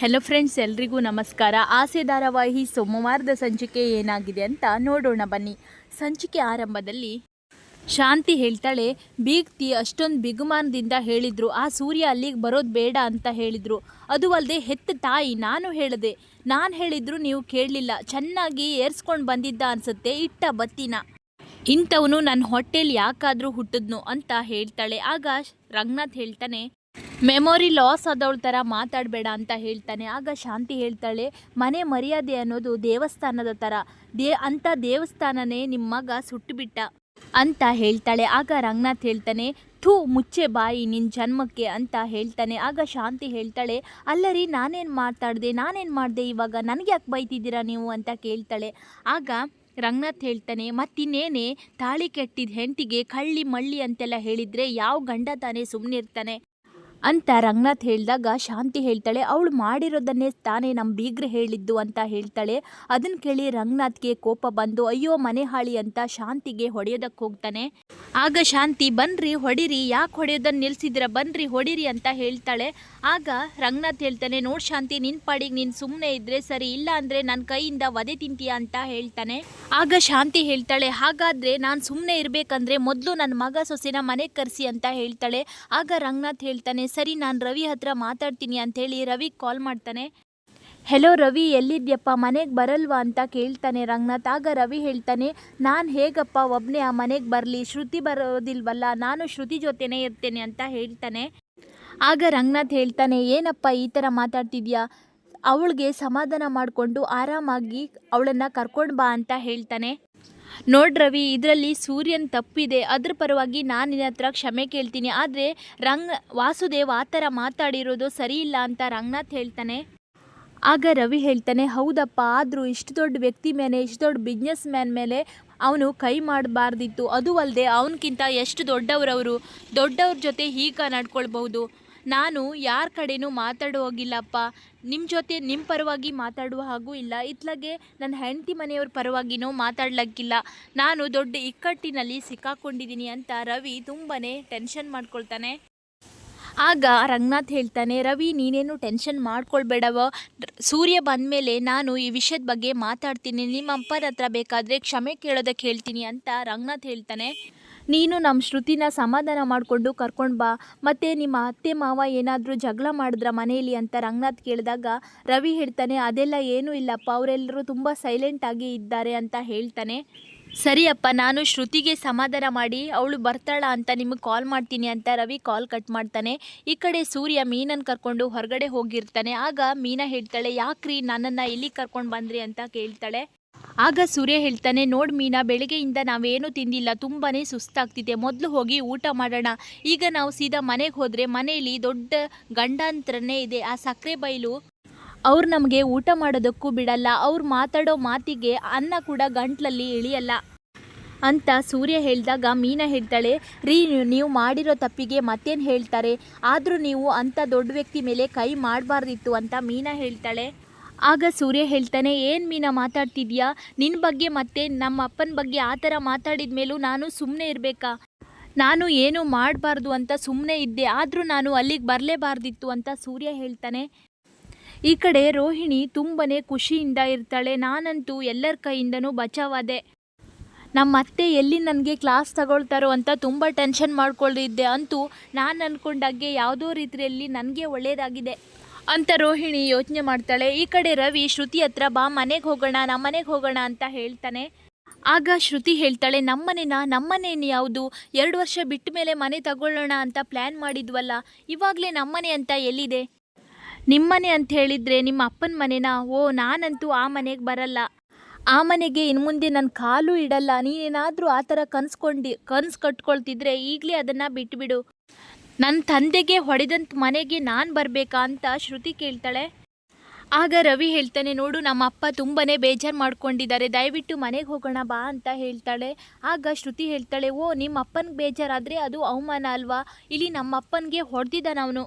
Hello friends ಎಲ್ರಿಗೂ ನಮಸ್ಕಾರ. ಆಸೆ ಧಾರಾವಾಹಿ ಸೋಮವಾರದ ಸಂಚಿಕೆ ಏನಾಗಿದೆ ಅಂತ ನೋಡೋಣ ಬನ್ನಿ. ಸಂಚಿಕೆ ಆರಂಭದಲ್ಲಿ ಶಾಂತಿ ಹೇಳ್ತಾಳೆ ಬೀಗ್ತಿ ಅಷ್ಟೊಂದು ಬಿಗುಮಾನದಿಂದ ಹೇಳಿದ್ರು, ಆ ಸೂರ್ಯ ಅಲ್ಲಿಗೆ ಬರೋದು ಬೇಡ ಅಂತ ಹೇಳಿದ್ರು. ಅದು ಅಲ್ಲದೆ ಹೆತ್ತ ತಾಯಿ, ನಾನು ಹೇಳಿದೆ. ನಾನು ಹೇಳಿದ್ರು ನೀವು ಕೇಳಲಿಲ್ಲ. ಚೆನ್ನಾಗಿ ಏರ್ಸ್ಕೊಂಡು ಬಂದಿದ್ದ ಅನ್ಸುತ್ತೆ ಇಟ್ಟ ಬತ್ತಿನ. ಇಂಥವನು ನನ್ನ ಹೊಟ್ಟೆಲಿ ಯಾಕಾದರೂ ಹುಟ್ಟಿದ್ನು ಅಂತ ಹೇಳ್ತಾಳೆ. ಆಗ ರಂಗನಾಥ್ ಹೇಳ್ತಾನೆ ಮೆಮೊರಿ ಲಾಸ್ ಆದವಳ ಥರ ಮಾತಾಡಬೇಡ ಅಂತ ಹೇಳ್ತಾನೆ. ಆಗ ಶಾಂತಿ ಹೇಳ್ತಾಳೆ, ಮನೆ ಮರ್ಯಾದೆ ಅನ್ನೋದು ದೇವಸ್ಥಾನದ ಥರ ದೇ ಅಂಥ ದೇವಸ್ಥಾನನೇ ನಿಮ್ಮ ಮಗ ಸುಟ್ಟುಬಿಟ್ಟ ಅಂತ ಹೇಳ್ತಾಳೆ. ಆಗ ರಂಗನಾಥ್ ಹೇಳ್ತಾನೆ, ಥೂ, ಮುಚ್ಚೆ ಬಾಯಿ ನಿನ್ನ ಜನ್ಮಕ್ಕೆ. ಅಂತ ಹೇಳ್ತಾನೆ. ಆಗ ಶಾಂತಿ ಹೇಳ್ತಾಳೆ ಅಲ್ಲರಿ ನಾನೇನು ಮಾತಾಡಿದೆ? ನಾನೇನು ಮಾಡಿದೆ ಇವಾಗ? ನನಗೆ ಯಾಕೆ ಬೈತಿದ್ದೀರಾ ನೀವು? ಅಂತ ಕೇಳ್ತಾಳೆ. ಆಗ ರಂಗನಾಥ್ ಹೇಳ್ತಾನೆ, ಮತ್ತಿನ್ನೇನೆ ತಾಳಿ ಕೆಟ್ಟಿದ ಹೆಂಡತಿಗೆ ಕಳ್ಳಿ ಮಳ್ಳಿ ಅಂತೆಲ್ಲ ಹೇಳಿದರೆ ಯಾವ ಗಂಡ ತಾನೇ ಸುಮ್ಮನೆ ಇರ್ತಾನೆ ಅಂತ ರಂಗನಾಥ್ ಹೇಳಿದಾಗ ಶಾಂತಿ ಹೇಳ್ತಾಳೆ, ಅವಳು ಮಾಡಿರೋದನ್ನೇ ತಾನೇ ನಮ್ಮ ಬೀಗ್ರ ಹೇಳಿದ್ದು ಅಂತ ಹೇಳ್ತಾಳೆ. ಅದನ್ನು ಕೇಳಿ ರಂಗನಾಥ್ಗೆ ಕೋಪ ಬಂದು, ಅಯ್ಯೋ, ಮನೆ ಹಾಳಿ ಅಂತ ಶಾಂತಿಗೆ ಹೊಡೆಯೋದಕ್ಕೆ ಹೋಗ್ತಾನೆ. ಆಗ ಶಾಂತಿ, ಬನ್ರಿ, ಹೊಡಿರಿ, ಯಾಕೆ ಹೊಡೆಯೋದನ್ನು ನಿಲ್ಸಿದಿರ ಬನ್ರಿ, ಹೊಡಿರಿ ಅಂತ ಹೇಳ್ತಾಳೆ. ಆಗ ರಂಗನಾಥ್ ಹೇಳ್ತಾನೆ, ನೋಡ್ ಶಾಂತಿ, ನಿನ್ ಪಾಡಿಗೆ ನೀನು ಸುಮ್ಮನೆ ಇದ್ರೆ ಸರಿ, ಇಲ್ಲ ಅಂದರೆ ನನ್ನ ಕೈಯಿಂದ ವಧೆ ತಿಂತೀಯ ಅಂತ ಹೇಳ್ತಾನೆ. ಆಗ ಶಾಂತಿ ಹೇಳ್ತಾಳೆ, ಹಾಗಾದರೆ ನಾನು ಸುಮ್ಮನೆ ಇರಬೇಕಂದ್ರೆ ಮೊದಲು ನನ್ನ ಮಗ ಸೊಸೆನ ಮನೆಗೆ ಕರೆಸಿ ಅಂತ ಹೇಳ್ತಾಳೆ. ಆಗ ರಂಗನಾಥ್ ಹೇಳ್ತಾನೆ ಸರಿ, ನಾನು ರವಿ ಹತ್ರ ಮಾತಾಡ್ತೀನಿ ಅಂಥೇಳಿ ರವಿ ಕಾಲ್ ಮಾಡ್ತಾನೆ. ಹೆಲೋ ರವಿ, ಎಲ್ಲಿದ್ಯಪ್ಪ? ಮನೆಗೆ ಬರಲ್ವಾ ಅಂತ ಕೇಳ್ತಾನೆ ರಂಗನಾಥ್. ಆಗ ರವಿ ಹೇಳ್ತಾನೆ, ನಾನು ಹೇಗಪ್ಪ ಒಬ್ಬನೇ ಆ ಮನೆಗೆ ಬರಲಿ? ಶ್ರುತಿ ಬರೋದಿಲ್ವಲ್ಲ, ನಾನು ಶ್ರುತಿ ಜೊತೆನೇ ಇರ್ತೇನೆ ಅಂತ ಹೇಳ್ತಾನೆ. ಆಗ ರಂಗನಾಥ್ ಹೇಳ್ತಾನೆ, ಏನಪ್ಪ ಈ ಥರ ಮಾತಾಡ್ತಿದ್ಯಾ? ಅವಳಿಗೆ ಸಮಾಧಾನ ಮಾಡಿಕೊಂಡು ಆರಾಮಾಗಿ ಅವಳನ್ನು ಕರ್ಕೊಂಡು ಬಾ ಅಂತ ಹೇಳ್ತಾನೆ. ನೋಡ್ ರವಿ, ಇದರಲ್ಲಿ ಸೂರ್ಯನ್ ತಪ್ಪಿದೆ. ಅದ್ರ ಪರವಾಗಿ ನಾನು ನಿನ್ನ ಹತ್ರ ಕ್ಷಮೆ ಕೇಳ್ತೀನಿ. ಆದರೆ ರಂಗ್, ವಾಸುದೇವ್ ಆ ಥರ ಮಾತಾಡಿರೋದು ಸರಿ ಇಲ್ಲ ಅಂತ ರಂಗನಾಥ್ ಹೇಳ್ತಾನೆ. ಆಗ ರವಿ ಹೇಳ್ತಾನೆ, ಹೌದಪ್ಪ, ಆದರೂ ಇಷ್ಟು ದೊಡ್ಡ ವ್ಯಕ್ತಿ ಮೇಲೆ, ಇಷ್ಟು ದೊಡ್ಡ ಬಿಸ್ನೆಸ್ ಮ್ಯಾನ್ ಮೇಲೆ ಅವನು ಕೈ ಮಾಡಬಾರ್ದಿತ್ತು. ಅದು ಅಲ್ಲದೆ ಅವನಕ್ಕಿಂತ ಎಷ್ಟು ದೊಡ್ಡವರವರು. ದೊಡ್ಡವ್ರ ಜೊತೆ ಹೀಗೆ ನಡ್ಕೊಳ್ಬಹುದು. ನಾನು ಯಾರ ಕಡೆನೂ ಮಾತಾಡೋ ಹೋಗಿಲ್ಲಪ್ಪ. ನಿಮ್ಮ ಜೊತೆ ನಿಮ್ಮ ಪರವಾಗಿ ಮಾತಾಡುವ ಹಾಗೂ ಇಲ್ಲ. ಇತ್ಲಾಗೆ ನನ್ನ ಹೆಂಡತಿ ಮನೆಯವ್ರ ಪರವಾಗಿನೂ ಮಾತಾಡ್ಲಕ್ಕಿಲ್ಲ. ನಾನು ದೊಡ್ಡ ಇಕ್ಕಟ್ಟಿನಲ್ಲಿ ಸಿಕ್ಕಾಕೊಂಡಿದ್ದೀನಿ ಅಂತ ರವಿ ತುಂಬಾ ಟೆನ್ಷನ್ ಮಾಡ್ಕೊಳ್ತಾನೆ. ಆಗ ರಂಗನಾಥ್ ಹೇಳ್ತಾನೆ, ರವಿ, ನೀನೇನು ಟೆನ್ಷನ್ ಮಾಡ್ಕೊಳ್ಬೇಡವ. ಸೂರ್ಯ ಬಂದ ಮೇಲೆ ನಾನು ಈ ವಿಷಯದ ಬಗ್ಗೆ ಮಾತಾಡ್ತೀನಿ. ನಿಮ್ಮ ಅಪ್ಪನ ಹತ್ರ ಬೇಕಾದರೆ ಕ್ಷಮೆ ಕೇಳೋದಕ್ಕೆ ಹೇಳ್ತೀನಿ ಅಂತ ರಂಗನಾಥ್ ಹೇಳ್ತಾನೆ. ನೀನು ನಮ್ಮ ಶ್ರುತಿನ ಸಮಾಧಾನ ಮಾಡಿಕೊಂಡು ಕರ್ಕೊಂಡು ಬಾ. ಮತ್ತು ನಿಮ್ಮ ಅತ್ತೆ ಮಾವ ಏನಾದರೂ ಜಗಳ ಮಾಡಿದ್ರ ಮನೆಯಲ್ಲಿ ಅಂತ ರಂಗನಾಥ್ ಕೇಳಿದಾಗ ರವಿ ಹೇಳ್ತಾನೆ, ಅದೆಲ್ಲ ಏನೂ ಇಲ್ಲಪ್ಪ ಅವರೆಲ್ಲರೂ ತುಂಬ ಸೈಲೆಂಟಾಗಿ ಇದ್ದಾರೆ ಅಂತ ಹೇಳ್ತಾನೆ. ಸರಿಯಪ್ಪ, ನಾನು ಶ್ರುತಿಗೆ ಸಮಾಧಾನ ಮಾಡಿ, ಅವಳು ಬರ್ತಾಳ ಅಂತ ನಿಮಗೆ ಕಾಲ್ ಮಾಡ್ತೀನಿ ಅಂತ ರವಿ ಕಾಲ್ ಕಟ್ ಮಾಡ್ತಾನೆ. ಈ ಕಡೆ ಸೂರ್ಯ ಮೀನನ್ನು ಕರ್ಕೊಂಡು ಹೊರಗಡೆ ಹೋಗಿರ್ತಾನೆ. ಆಗ ಮೀನಾ ಹೇಳ್ತಾಳೆ, ಯಾಕ್ರಿ ನನ್ನನ್ನು ಇಲ್ಲಿ ಕರ್ಕೊಂಡು ಬಂದ್ರಿ ಅಂತ ಕೇಳ್ತಾಳೆ. ಆಗ ಸೂರ್ಯ ಹೇಳ್ತಾನೆ, ನೋಡಿ ಮೀನಾ, ಬೆಳಗ್ಗೆಯಿಂದ ನಾವೇನು ತಿಂದಿಲ್ಲ ತುಂಬಾ ಸುಸ್ತಾಗ್ತಿದೆ. ಮೊದಲು ಹೋಗಿ ಊಟ ಮಾಡೋಣ. ಈಗ ನಾವು ಸೀದಾ ಮನೆಗೆ ಹೋದರೆ ಮನೆಯಲ್ಲಿ ದೊಡ್ಡ ಗಂಡಾಂತರನೇ ಇದೆ. ಆ ಸಕ್ಕರೆ ಬೈಲು, ಅವ್ರು ನಮಗೆ ಊಟ ಮಾಡೋದಕ್ಕೂ ಬಿಡಲ್ಲ. ಅವ್ರು ಮಾತಾಡೋ ಮಾತಿಗೆ ಅನ್ನ ಕೂಡ ಗಂಟ್ಲಲ್ಲಿ ಇಳಿಯಲ್ಲ. ಅಂತ ಸೂರ್ಯ ಹೇಳಿದಾಗ ಮೀನಾ ಹೇಳ್ತಾಳೆ, ರೀ, ನೀವು ಮಾಡಿರೋ ತಪ್ಪಿಗೆ ಮತ್ತೇನು ಹೇಳ್ತಾರೆ? ಆದರೂ ನೀವು ಅಂಥ ದೊಡ್ಡ ವ್ಯಕ್ತಿ ಮೇಲೆ ಕೈ ಮಾಡಬಾರ್ದಿತ್ತು ಅಂತ ಮೀನಾ ಹೇಳ್ತಾಳೆ. ಆಗ ಸೂರ್ಯ ಹೇಳ್ತಾನೆ, ಏನು ಮೀನಾ ಮಾತಾಡ್ತಿದ್ಯಾ? ನಿನ್ನ ಬಗ್ಗೆ ಮತ್ತೆ ನಮ್ಮ ಅಪ್ಪನ ಬಗ್ಗೆ ಆ ಥರ ಮಾತಾಡಿದ ಮೇಲೂ ನಾನು ಸುಮ್ಮನೆ ಇರಬೇಕಾ? ನಾನು ಏನು ಮಾಡಬಾರ್ದು ಅಂತ ಸುಮ್ಮನೆ ಇದ್ದೆ, ಆದರೂ ನಾನು ಅಲ್ಲಿಗೆ ಬರಲೇಬಾರ್ದಿತ್ತು, ಅಂತ ಸೂರ್ಯ ಹೇಳ್ತಾನೆ. ಈ ಕಡೆ ರೋಹಿಣಿ ತುಂಬನೇ ಖುಷಿಯಿಂದ ಇರ್ತಾಳೆ, ನಾನಂತೂ ಎಲ್ಲರ ಕೈಯಿಂದನೂ ಬಚಾವಾದೆ. ನಮ್ಮ ಅತ್ತೆ ಎಲ್ಲಿ ನನಗೆ ಕ್ಲಾಸ್ ತಗೊಳ್ತಾರೋ ಅಂತ ತುಂಬ ಟೆನ್ಷನ್ ಮಾಡ್ಕೊಂಡಿದ್ದೆ ಅಂತೂ ನಾನು ಅಂದ್ಕೊಂಡಾಗೆ ಯಾವುದೋ ರೀತಿಯಲ್ಲಿ ನನಗೆ ಒಳ್ಳೆಯದಾಗಿದೆ ಅಂತ ರೋಹಿಣಿ ಯೋಚನೆ ಮಾಡ್ತಾಳೆ, ಈ ಕಡೆ ರವಿ ಶ್ರುತಿ ಹತ್ರ ಬಾ, ಮನೆಗೆ ಹೋಗೋಣ ನಮ್ಮ ಮನೆಗೆ ಹೋಗೋಣ ಅಂತ ಹೇಳ್ತಾನೆ. ಆಗ ಶ್ರುತಿ ಹೇಳ್ತಾಳೆ ನಮ್ಮನೇನ ನಮ್ಮನೇನು ಯಾವುದು? ಎರಡು ವರ್ಷ ಬಿಟ್ಟ ಮೇಲೆ ಮನೆ ತಗೊಳ್ಳೋಣ ಅಂತ ಪ್ಲ್ಯಾನ್ ಮಾಡಿದ್ವಲ್ಲ, ಇವಾಗಲೇ ನಮ್ಮನೆ ಅಂತ ಎಲ್ಲಿದೆ? ನಿಮ್ಮನೆ ಅಂತ ಹೇಳಿದರೆ ನಿಮ್ಮ ಅಪ್ಪನ ಮನೆನಾ? ಓ, ನಾನಂತೂ ಆ ಮನೆಗೆ ಬರಲ್ಲ. ಆ ಮನೆಗೆ ಇನ್ನು ಮುಂದೆ ನನ್ನ ಕಾಲು ಇಡಲ್ಲ, ನೀನೇನಾದರೂ ಆ ಥರ ಕನ್ಸ್ಕೊಂಡು, ಕನ್ಸು ಕಟ್ಕೊಳ್ತಿದ್ರೆ ಈಗಲೇ ಅದನ್ನು ಬಿಟ್ಬಿಡು. ನನ್ನ ತಂದೆಗೆ ಹೊಡೆದಂಥ ಮನೆಗೆ ನಾನು ಬರಬೇಕಾ ಅಂತ ಶ್ರುತಿ ಕೇಳ್ತಾಳೆ. ಆಗ ರವಿ ಹೇಳ್ತಾನೆ, ನೋಡು ನಮ್ಮ ಅಪ್ಪ ತುಂಬಾ ಬೇಜಾರು ಮಾಡ್ಕೊಂಡಿದ್ದಾರೆ. ದಯವಿಟ್ಟು ಮನೆಗೆ ಹೋಗೋಣ ಬಾ ಅಂತ ಹೇಳ್ತಾಳೆ. ಆಗ ಶ್ರುತಿ ಹೇಳ್ತಾಳೆ, ಓ ನಿಮ್ಮ ಅಪ್ಪನಿಗೆ ಬೇಜಾರಾದರೆ ಅದು ಅವಮಾನ ಅಲ್ವಾ? ಇಲ್ಲಿ ನಮ್ಮ ಅಪ್ಪನಿಗೆ ಹೊಡೆದಿದ್ದಾನ ಅವನು.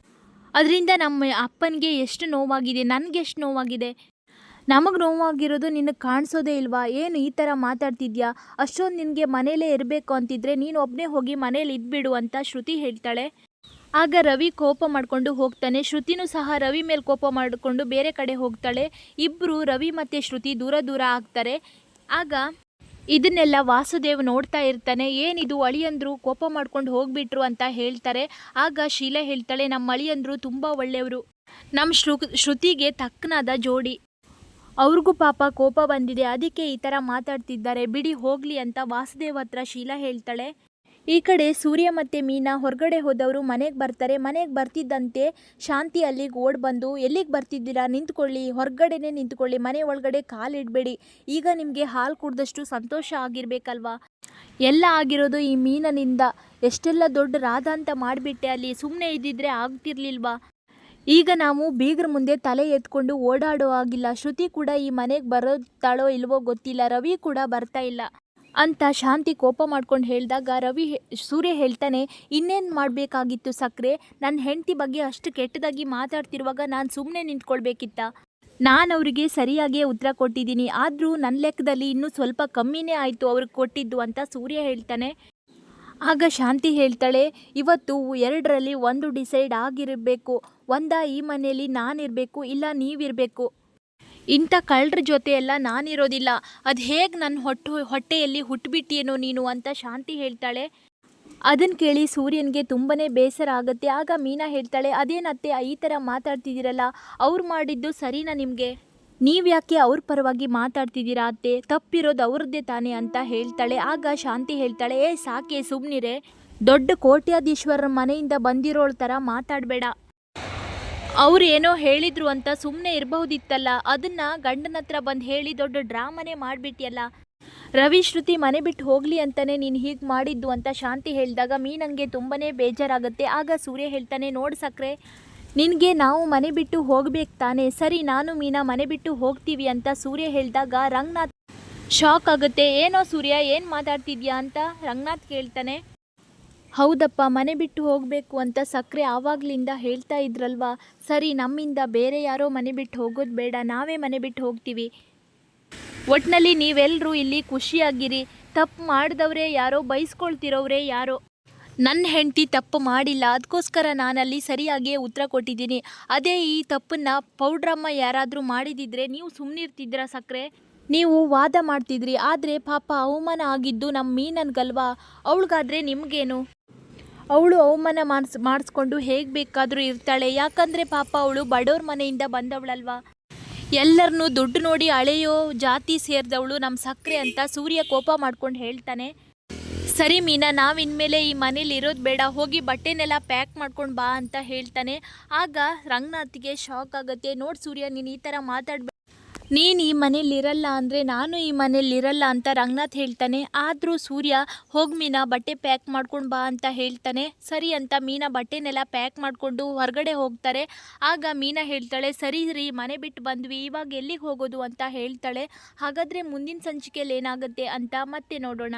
ಅದರಿಂದ ನಮ್ಮ ಅಪ್ಪನಿಗೆ ಎಷ್ಟು ನೋವಾಗಿದೆ, ನನಗೆ ಎಷ್ಟು ನೋವಾಗಿದೆ. ನಮಗೆ ನೋವಾಗಿರೋದು ನಿನಗೆ ಕಾಣಿಸೋದೇ ಇಲ್ವಾ? ಏನು ಈ ಥರ ಮಾತಾಡ್ತಿದ್ಯಾ? ಅಷ್ಟೊಂದು ನಿನಗೆ ಮನೇಲೇ ಇರಬೇಕು ಅಂತಿದ್ರೆ ನೀನು ಒಬ್ಬನೇ ಹೋಗಿ ಮನೇಲಿ ಇದ್ಬಿಡು ಅಂತ ಶ್ರುತಿ ಹೇಳ್ತಾಳೆ. ಆಗ ರವಿ ಕೋಪ ಮಾಡಿಕೊಂಡು ಹೋಗ್ತಾನೆ. ಶ್ರುತಿನೂ ಸಹ ರವಿ ಮೇಲೆ ಕೋಪ ಮಾಡಿಕೊಂಡು ಬೇರೆ ಕಡೆ ಹೋಗ್ತಾಳೆ. ಇಬ್ಬರು ರವಿ ಮತ್ತು ಶ್ರುತಿ ದೂರ ದೂರ ಆಗ್ತಾರೆ. ಆಗ ಇದನ್ನೆಲ್ಲ ವಾಸುದೇವ್ ನೋಡ್ತಾ ಇರ್ತಾನೆ. ಏನಿದು ಅಳಿಯಂದ್ರು ಕೋಪ ಮಾಡ್ಕೊಂಡು ಹೋಗ್ಬಿಟ್ರು ಅಂತ ಹೇಳ್ತಾರೆ. ಆಗ ಶೀಲಾ ಹೇಳ್ತಾಳೆ ನಮ್ಮ ಅಳಿಯಂದ್ರು ತುಂಬ ಒಳ್ಳೆಯವರು. ನಮ್ಮ ಶ್ರು, ಶ್ರುತಿಗೆ ತಕ್ಕನಾದ ಜೋಡಿ. ಅವ್ರಿಗೂ ಪಾಪ ಕೋಪ ಬಂದಿದೆ. ಅದಕ್ಕೆ ಈ ಥರ ಮಾತಾಡ್ತಿದ್ದಾರೆ. ಬಿಡಿ ಹೋಗಲಿ ಅಂತ ವಾಸುದೇವ್ ಹತ್ರ ಶೀಲಾ ಹೇಳ್ತಾಳೆ. ಈ ಕಡೆ ಸೂರ್ಯ ಮತ್ತು ಮೀನಾ ಹೊರಗಡೆ ಹೋದವರು ಮನೆಗೆ ಬರ್ತಾರೆ. ಮನೆಗೆ ಬರ್ತಿದ್ದಂತೆ ಶಾಂತಿ ಅಲ್ಲಿಗೆ ಓಡ್ ಬಂದು, ಎಲ್ಲಿಗೆ ಬರ್ತಿದ್ದೀರಾ? ನಿಂತ್ಕೊಳ್ಳಿ. ಹೊರಗಡೆನೇ ನಿಂತ್ಕೊಳ್ಳಿ. ಮನೆ ಒಳಗಡೆ ಕಾಲಿಡಬೇಡಿ ಈಗ ನಿಮಗೆ ಹಾಲು ಕುಡ್ದಷ್ಟು ಸಂತೋಷ ಆಗಿರಬೇಕಲ್ವಾ? ಎಲ್ಲ ಆಗಿರೋದು ಈ ಮೀನನಿಂದ. ಎಷ್ಟೆಲ್ಲ ದೊಡ್ಡ ರಾಧ ಅಂತ ಮಾಡಿಬಿಟ್ಟೆ ಅಲ್ಲಿ. ಸುಮ್ಮನೆ ಇದ್ದಿದ್ರೆ ಆಗ್ತಿರ್ಲಿಲ್ವಾ? ಈಗ ನಾವು ಬೀಗ್ರ ಮುಂದೆ ತಲೆ ಎತ್ಕೊಂಡು ಓಡಾಡೋ ಆಗಿಲ್ಲ ಶ್ರುತಿ ಕೂಡ ಈ ಮನೆಗೆ ಬರುತ್ತಾಳೋ ಇಲ್ವೋ ಗೊತ್ತಿಲ್ಲ. ರವಿ ಕೂಡ ಬರ್ತಾ ಇಲ್ಲ. ಅಂತ ಶಾಂತಿ ಕೋಪ ಮಾಡ್ಕೊಂಡು ಹೇಳಿದಾಗ ರವಿ ಸೂರ್ಯ ಹೇಳ್ತಾನೆ, ಇನ್ನೇನು ಮಾಡಬೇಕಾಗಿತ್ತು ಸಕ್ಕರೆ ನನ್ನ ಹೆಂಡತಿ ಬಗ್ಗೆ ಅಷ್ಟು ಕೆಟ್ಟದಾಗಿ ಮಾತಾಡ್ತಿರುವಾಗ ನಾನು ಸುಮ್ಮನೆ ನಿಂತ್ಕೊಳ್ಬೇಕಿತ್ತ? ನಾನು ಅವರಿಗೆ ಸರಿಯಾಗಿಯೇ ಉತ್ತರ ಕೊಟ್ಟಿದ್ದೀನಿ, ಆದರೂ ನನ್ನ ಲೆಕ್ಕದಲ್ಲಿ ಇನ್ನೂ ಸ್ವಲ್ಪ ಕಮ್ಮಿನೇ ಆಯಿತು ಅವ್ರಿಗೆ ಕೊಟ್ಟಿದ್ದು ಅಂತ ಸೂರ್ಯ ಹೇಳ್ತಾನೆ. ಆಗ ಶಾಂತಿ ಹೇಳ್ತಾಳೆ, ಇವತ್ತು ಎರಡರಲ್ಲಿ ಒಂದು ಡಿಸೈಡ್ ಆಗಿರಬೇಕು, ಒಂದ ಈ ಮನೆಯಲ್ಲಿ ನಾನಿರಬೇಕು ಇಲ್ಲ ನೀವಿರಬೇಕು. ಇಂಥ ಕಳ್ಳರ ಜೊತೆ ಎಲ್ಲ ನಾನಿರೋದಿಲ್ಲ. ಅದು ಹೇಗೆ ನನ್ನ ಹೊಟ್ಟು, ಹೊಟ್ಟೆಯಲ್ಲಿ ಹುಟ್ಟುಬಿಟ್ಟಿಯೇನೋ ನೀನು ಅಂತ ಶಾಂತಿ ಹೇಳ್ತಾಳೆ. ಅದನ್ನು ಕೇಳಿ ಸೂರ್ಯನಿಗೆ ತುಂಬನೇ ಬೇಸರ ಆಗುತ್ತೆ. ಆಗ ಮೀನಾ ಹೇಳ್ತಾಳೆ ಅದೇನತ್ತೆ ಈ ಥರ ಮಾತಾಡ್ತಿದ್ದೀರಲ್ಲ, ಅವ್ರು ಮಾಡಿದ್ದು ಸರಿನಾ ನಿಮಗೆ? ನೀವ್ಯಾಕೆ ಅವ್ರ ಪರವಾಗಿ ಮಾತಾಡ್ತಿದ್ದೀರಾ ಅತ್ತೆ? ತಪ್ಪಿರೋದು ಅವ್ರದ್ದೇ ತಾನೇ ಅಂತ ಹೇಳ್ತಾಳೆ. ಆಗ ಶಾಂತಿ ಹೇಳ್ತಾಳೆ, ಏ ಸಾಕೆ ಸುಮ್ಮನಿರೆ ದೊಡ್ಡ ಕೋಟ್ಯಾಧೀಶ್ವರರ ಮನೆಯಿಂದ ಬಂದಿರೋಳ ಥರ ಮಾತಾಡಬೇಡ. ಅವ್ರು ಏನೋ ಹೇಳಿದ್ರು ಅಂತ ಸುಮ್ಮನೆ ಇರಬಹುದಿತ್ತಲ್ಲ, ಅದನ್ನ ಗಂಡನ ಹತ್ರ ಬಂದು ಹೇಳಿ ದೊಡ್ಡ ಡ್ರಾಮನೇ ಮಾಡಿಬಿಟ್ಟಿಯಲ್ಲ ರವಿ, ಶ್ರುತಿ ಮನೆ ಬಿಟ್ಟು ಹೋಗ್ಲಿ ಅಂತಾನೆ ನೀನು ಹೀಗೆ ಮಾಡಿದ್ದು ಅಂತ ಶಾಂತಿ ಹೇಳಿದಾಗ ಮೀನಂಗೆ ತುಂಬನೇ ಬೇಜಾರಾಗುತ್ತೆ. ಆಗ ಸೂರ್ಯ ಹೇಳ್ತಾನೆ, ನೋಡು ಸಕ್ರೆ, ನಿನಗೆ ನಾವು ಮನೆ ಬಿಟ್ಟು ಹೋಗ್ಬೇಕು ತಾನೆ. ಸರಿ, ನಾನು ಮೀನಾ ಮನೆ ಬಿಟ್ಟು ಹೋಗ್ತೀವಿ ಅಂತ ಸೂರ್ಯ ಹೇಳಿದಾಗ ರಂಗನಾಥ್ ಶಾಕ್ ಆಗುತ್ತೆ. ಏನೋ ಸೂರ್ಯ, ಏನು ಮಾತಾಡ್ತಿದ್ಯಾ ಅಂತ ರಂಗನಾಥ್ ಕೇಳ್ತಾನೆ. ಹೌದಪ್ಪ, ಮನೆ ಬಿಟ್ಟು ಹೋಗಬೇಕು ಅಂತ ಸಕ್ಕರೆ ಆವಾಗಲಿಂದ ಹೇಳ್ತಾ ಇದ್ರಲ್ವಾ? ಸರಿ, ನಮ್ಮಿಂದ ಬೇರೆ ಯಾರೋ ಮನೆ ಬಿಟ್ಟು ಹೋಗೋದು ಬೇಡ, ನಾವೇ ಮನೆ ಬಿಟ್ಟು ಹೋಗ್ತೀವಿ. ಒಟ್ನಲ್ಲಿ ನೀವೆಲ್ಲರೂ ಇಲ್ಲಿ ಖುಷಿಯಾಗಿರಿ. ತಪ್ಪು ಮಾಡಿದವರೇ ಯಾರೋ ಬೈಸ್ಕೊಳ್ತಿರೋರೇ ಯಾರೋ? ನನ್ನ ಹೆಂಡತಿ ತಪ್ಪು ಮಾಡಿಲ್ಲ ಅದಕ್ಕೋಸ್ಕರ ನಾನಲ್ಲಿ ಸರಿಯಾಗಿಯೇ ಉತ್ತರ ಕೊಟ್ಟಿದ್ದೀನಿ. ಅದೇ ಈ ತಪ್ಪನ್ನ ಪೌಡ್ರಮ್ಮ ಯಾರಾದರೂ ಮಾಡಿದಿದ್ರೆ ನೀವು ಸುಮ್ಮನಿರ್ತಿದ್ರ ಸಕ್ಕರೆ ನೀವು ವಾದ ಮಾಡ್ತಿದ್ರಿ, ಆದರೆ ಪಾಪ ಅವಮಾನ ಆಗಿದ್ದು ನಮ್ಮ ಮೀನನ್ಗಲ್ವಾ? ಅವಳಿಗಾದ್ರೆ ನಿಮಗೇನು? ಅವಳು ಅವಮಾನ ಮಾಡಿಸ್, ಮಾಡಿಸ್ಕೊಂಡು ಹೇಗೆ ಬೇಕಾದರೂ ಇರ್ತಾಳೆ. ಯಾಕಂದರೆ ಪಾಪ ಅವಳು ಬಡವ್ರ ಮನೆಯಿಂದ ಬಂದವಳಲ್ವಾ. ಎಲ್ಲರನ್ನೂ ದುಡ್ಡು ನೋಡಿ ಅಳೆಯೋ ಜಾತಿ ಸೇರಿದವಳು ನಮ್ಮ ಸಕ್ಕರೆ ಅಂತ ಸೂರ್ಯ ಕೋಪ ಮಾಡ್ಕೊಂಡು ಹೇಳ್ತಾನೆ. ಸರಿ ಮೀನಾ ನಾವು ಇನ್ಮೇಲೆ ಈ ಮನೇಲಿ ಇರೋದು ಬೇಡ. ಹೋಗಿ ಬಟ್ಟೆನೆಲ್ಲ ಪ್ಯಾಕ್ ಮಾಡ್ಕೊಂಡು ಬಾ ಅಂತ ಹೇಳ್ತಾನೆ. ಆಗ ರಂಗನಾಥ್ಗೆ ಶಾಕ್ ಆಗುತ್ತೆ. ನೋಡಿ ಸೂರ್ಯ, ನೀನು ಈ ಥರ ಮಾತಾಡ್ಬೇಡ ನೀನು ಈ ಮನೇಲಿ ಇರಲ್ಲ ಅಂದರೆ ನಾನು ಈ ಮನೇಲಿ ಇರಲ್ಲ ಅಂತ ರಂಗನಾಥ್ ಹೇಳ್ತಾನೆ, ಆದರೂ ಸೂರ್ಯ, ಹೋಗಿ ಮೀನಾ, ಬಟ್ಟೆ ಪ್ಯಾಕ್ ಮಾಡ್ಕೊಂಡು ಬಾ ಅಂತ ಹೇಳ್ತಾನೆ. ಸರಿ ಅಂತ ಮೀನಾ ಬಟ್ಟೆನೆಲ್ಲ ಪ್ಯಾಕ್ ಮಾಡಿಕೊಂಡು ಹೊರಗಡೆ ಹೋಗ್ತಾರೆ. ಆಗ ಮೀನಾ ಹೇಳ್ತಾಳೆ, ಸರಿ ರೀ, ಮನೆ ಬಿಟ್ಟು ಬಂದ್ವಿ, ಇವಾಗ ಎಲ್ಲಿಗೆ ಹೋಗೋದು ಅಂತ ಹೇಳ್ತಾಳೆ. ಹಾಗಾದರೆ ಮುಂದಿನ ಸಂಚಿಕೆಯಲ್ಲಿ ಏನಾಗುತ್ತೆ ಅಂತ ಮತ್ತೆ ನೋಡೋಣ.